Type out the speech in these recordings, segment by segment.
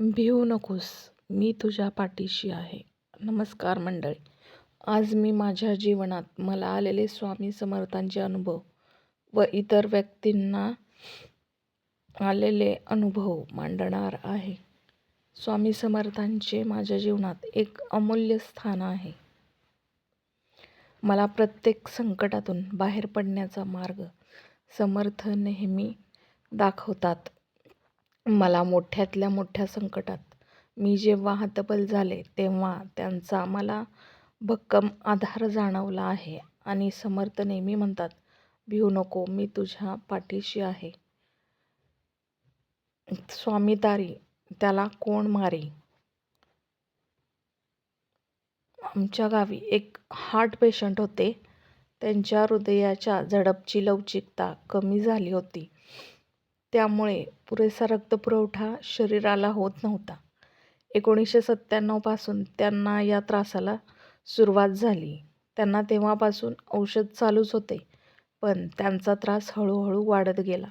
भिवू नकोस मी तुझ्या पाठीशी आहे. नमस्कार मंडळी. आज मी माझ्या जीवनात मला आलेले स्वामी समर्थांचे अनुभव व इतर व्यक्तींना आलेले अनुभव मांडणार आहे. स्वामी समर्थांचे माझ्या जीवनात एक अमूल्य स्थान आहे. मला प्रत्येक संकटातून बाहेर पडण्याचा मार्ग समर्थ नेहमी दाखवतात. मला मोठ्यातल्या मोठ्या संकटात. मी जेव्हा हतबल झाले तेव्हा त्यांचा मला भक्कम आधार जाणवला आहे आणि समर्थ नेहमी म्हणतात भिवू नको मी तुझ्या पाठीशी आहे. स्वामी तारी त्याला कोण मारी? आमच्या गावी एक हार्ट पेशंट होते. त्यांच्या हृदयाच्या झडपची लवचिकता कमी झाली होती. त्यामुळे पुरेसा रक्तपुरवठा शरीराला होत नव्हता. एकोणीसशे सत्त्याण्णवपासून त्यांना या त्रासाला सुरुवात झाली. त्यांना तेव्हापासून औषध चालूच होते. पण त्यांचा त्रास हळूहळू वाढत गेला.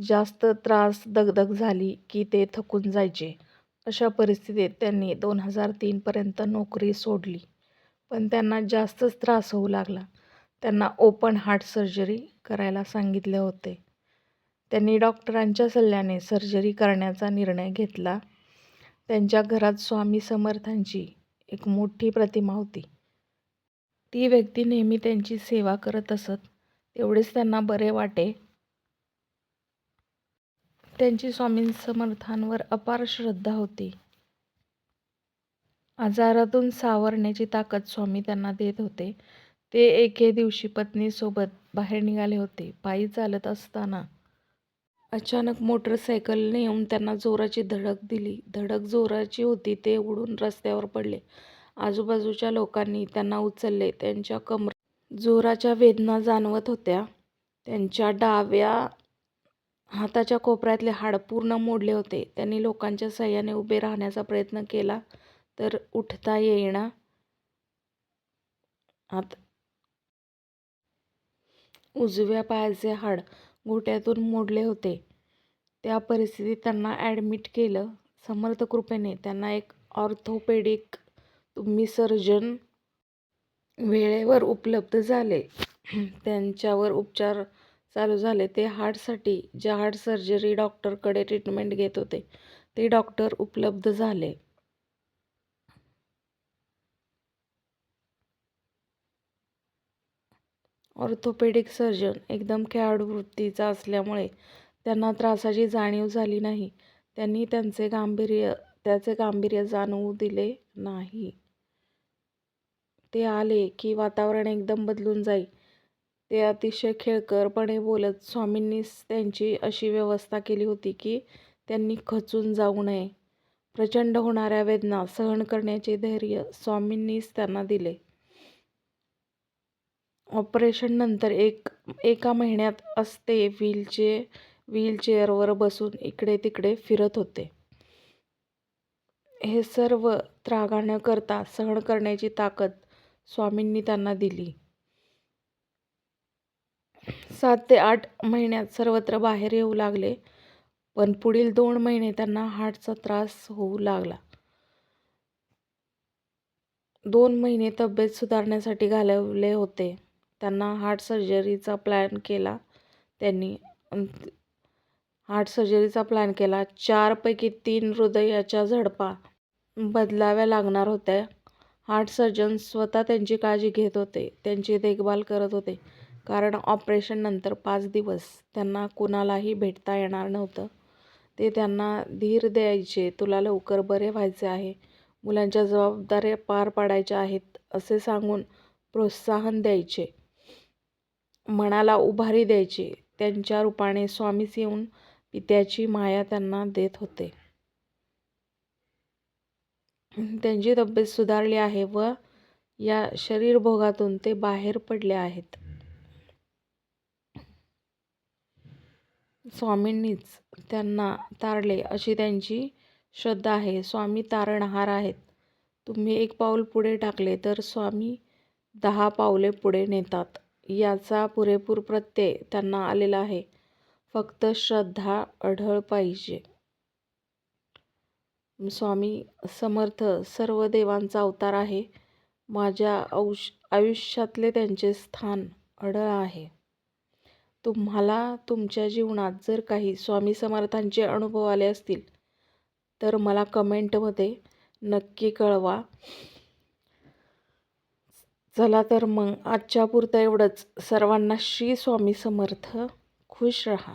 जास्त त्रास दगदग झाली की ते थकून जायचे. अशा परिस्थितीत त्यांनी दोन हजार तीनपर्यंत नोकरी सोडली. पण त्यांना जास्तच त्रास होऊ लागला. त्यांना ओपन हार्ट सर्जरी करायला सांगितले होते. त्यांनी डॉक्टरांच्या सल्ल्याने सर्जरी करण्याचा निर्णय घेतला. त्यांच्या घरात स्वामी समर्थांची एक मोठी प्रतिमा होती. ती व्यक्ती नेहमी त्यांची सेवा करत असत. तेवढेच त्यांना बरे वाटे. त्यांची स्वामी समर्थांवर अपार श्रद्धा होती. आजारातून सावरण्याची ताकद स्वामी त्यांना देत होते. ते एके दिवशी पत्नीसोबत बाहेर निघाले होते. पायी चालत असताना अचानक मोटरसायकलने येऊन त्यांना जोराची धडक दिली. धडक जोराची होती. ते उडून रस्त्यावर पडले. आजूबाजूच्या लोकांनी त्यांना उचलले. त्यांच्या कमर जोराच्या वेदना जाणवत होत्या. त्यांच्या डाव्या हाताच्या कोपऱ्यातले हाड पूर्ण मोडले होते. त्यांनी लोकांच्या सहाय्याने उभे राहण्याचा प्रयत्न केला तर उठता येईना. उजव्या पायाचे हाड घोट्यातून मोडले होते. त्या परिस्थितीत त्यांना ॲडमिट केलं. समर्थ कृपेने त्यांना एक ऑर्थोपेडिक तुम्ही सर्जन वेळेवर उपलब्ध झाले. त्यांच्यावर उपचार चालू झाले. ते हार्टसाठी ज्या हार्ट सर्जरी डॉक्टरकडे ट्रीटमेंट घेत होते ते डॉक्टर उपलब्ध झाले. ऑर्थोपेडिक सर्जन एकदम खेळाडू वृत्तीचा असल्यामुळे त्यांना त्रासाची जाणीव झाली नाही. त्यांनी त्यांचे गांभीर्य त्याचे गांभीर्य जाणवू दिले नाही. ते आले की वातावरण एकदम बदलून जाई. ते अतिशय खेळकरपणे बोलत. स्वामींनीच त्यांची अशी व्यवस्था केली होती की त्यांनी खचून जाऊ नये. प्रचंड होणाऱ्या वेदना सहन करण्याचे धैर्य स्वामींनीच त्यांना दिले. ऑपरेशननंतर एक एका महिन्यात असते व्हीलचेअरवर बसून इकडे तिकडे फिरत होते. हे सर्व त्रागा न करता सहन करण्याची ताकद स्वामींनी त्यांना दिली. सात ते आठ महिन्यात सर्वत्र बाहेर येऊ लागले. पण पुढील दोन महिने त्यांना हार्टचा त्रास होऊ लागला. दोन महिने तब्येत सुधारण्यासाठी घालवले होते. त्यांना हार्ट सर्जरीचा प्लॅन केला. त्यांनी हार्ट सर्जरीचा प्लॅन केला. चारपैकी तीन हृदयाच्या झडपा बदलाव्या लागणार होत्या. हार्ट सर्जन स्वतः त्यांची काळजी घेत होते. त्यांची देखभाल करत होते. कारण ऑपरेशननंतर पाच दिवस त्यांना कुणालाही भेटता येणार नव्हतं. ते त्यांना धीर द्यायचे. तुला लवकर बरे व्हायचे आहे. मुलांच्या जबाबदाऱ्या पार पाडायच्या आहेत असे सांगून प्रोत्साहन द्यायचे. मनाला उभारी द्यायचे. त्यांच्या रूपाने स्वामीच येऊन पित्याची माया त्यांना देत होते. त्यांची तब्येत सुधारली आहे व या शरीरभोगातून ते बाहेर पडले आहेत. स्वामींनीच त्यांना तारले अशी त्यांची श्रद्धा आहे. स्वामी तारणहार आहेत. तुम्ही एक पाऊल पुढे टाकले तर स्वामी दहा पावले पुढे नेतात. याचा पुरेपूर प्रत्यय त्यांना आलेला आहे. फक्त श्रद्धा अढळ पाहिजे. स्वामी समर्थ सर्व देवांचा अवतार आहे माझ्या औश आयुष्यातले त्यांचे स्थान अढळ आहे तुम्हाला तुमच्या जीवनात जर काही स्वामी समर्थांचे अनुभव आले असतील तर मला कमेंटमध्ये नक्की कळवा चला तर मग आजच्या पुरतं एवढंच. सर्वांना श्री स्वामी समर्थ. खुश रहा.